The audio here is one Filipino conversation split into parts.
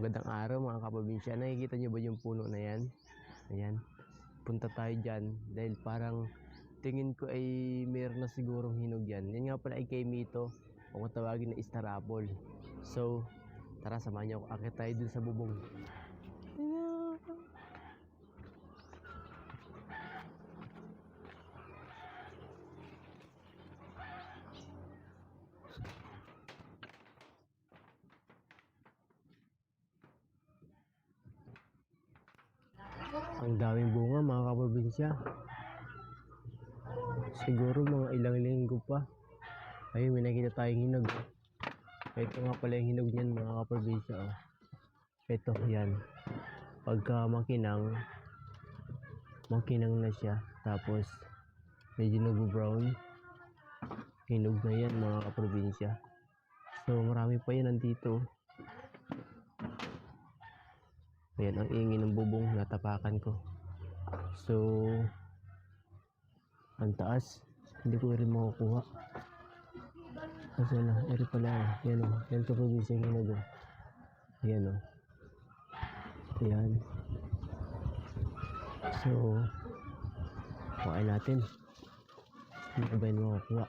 Magandang araw mga kaprobinsya. Nakikita niyo ba yung puno na yan? Ayan. Punta tayo dyan dahil parang tingin ko ay meron na sigurong hinog yan. Yan nga pala ay kay Mito o kung na Star Apple. So, tara samahan niyo ako. Akit tayo dun sa bubong. Ang daming bunga mga kaprobinsya. Siguro mga ilang linggo pa. Ayun, may nakita tayong hinog. Ito nga pala yung hinog niyan mga kaprobinsya. Oh. Ito, yan. Pagka makinang, makinang na siya. Tapos, medyo nag-brown. Hinog na yan mga kaprobinsya. So, marami pa yan nandito. Ayan, ang ingin ng bubong, natapakan ko. So, ang taas, hindi ko rin makukuha. Kasi na, eri pala, oh. yan o, yan probinsya yung hinog, oh. Ayan o. Ayan. So, kuhain natin. Hindi ba yun makukuha?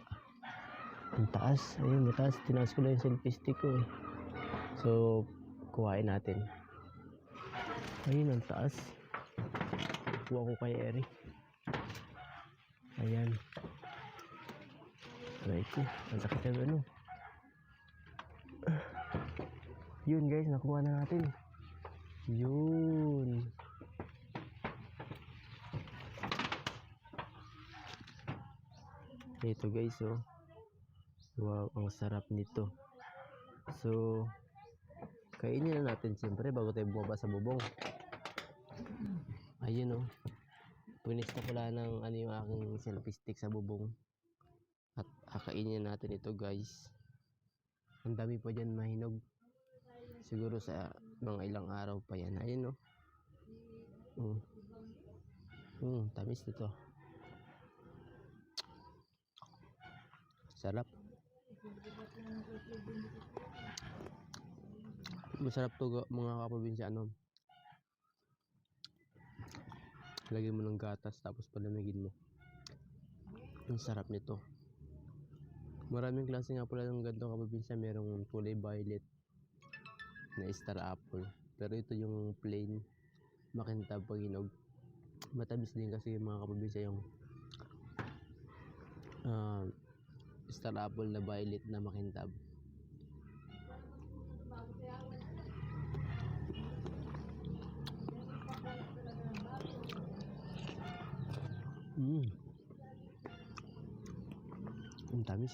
Ang taas, ayun, mataas. Tinaas ko lang yung selfie stick ko eh. So, kuhain natin. Ayun, ang taas. Kuha ko kay Eri. Ayan. Aray ko. Ang sakit ng ano. Yun guys, nakuha na natin. Yun. Ito guys, oh. Wow, ang sarap nito. So, kainin na natin siyempre bago tayo bumaba sa bubong. Ayun oh. Punis na pala ng ano yung aking selfie stick sa bubong. At akainin natin ito guys. Ang dami pa dyan mahinog. Siguro sa mga ilang araw pa yan. Ayun oh. Mm. Mm, tamis nito. Sarap. Masarap to ga- mga kaprobinsya ano. Lagyan mo ng gatas tapos palamigin mo. Ang sarap nito. Maraming klase nga pala ng ganito kaprobinsya. Merong kulay violet na star apple. Pero ito yung plain makintab pag hinog. Matamis din kasi mga kaprobinsya yung ah, star apple na violet na makintab. Mm. Ang tamis.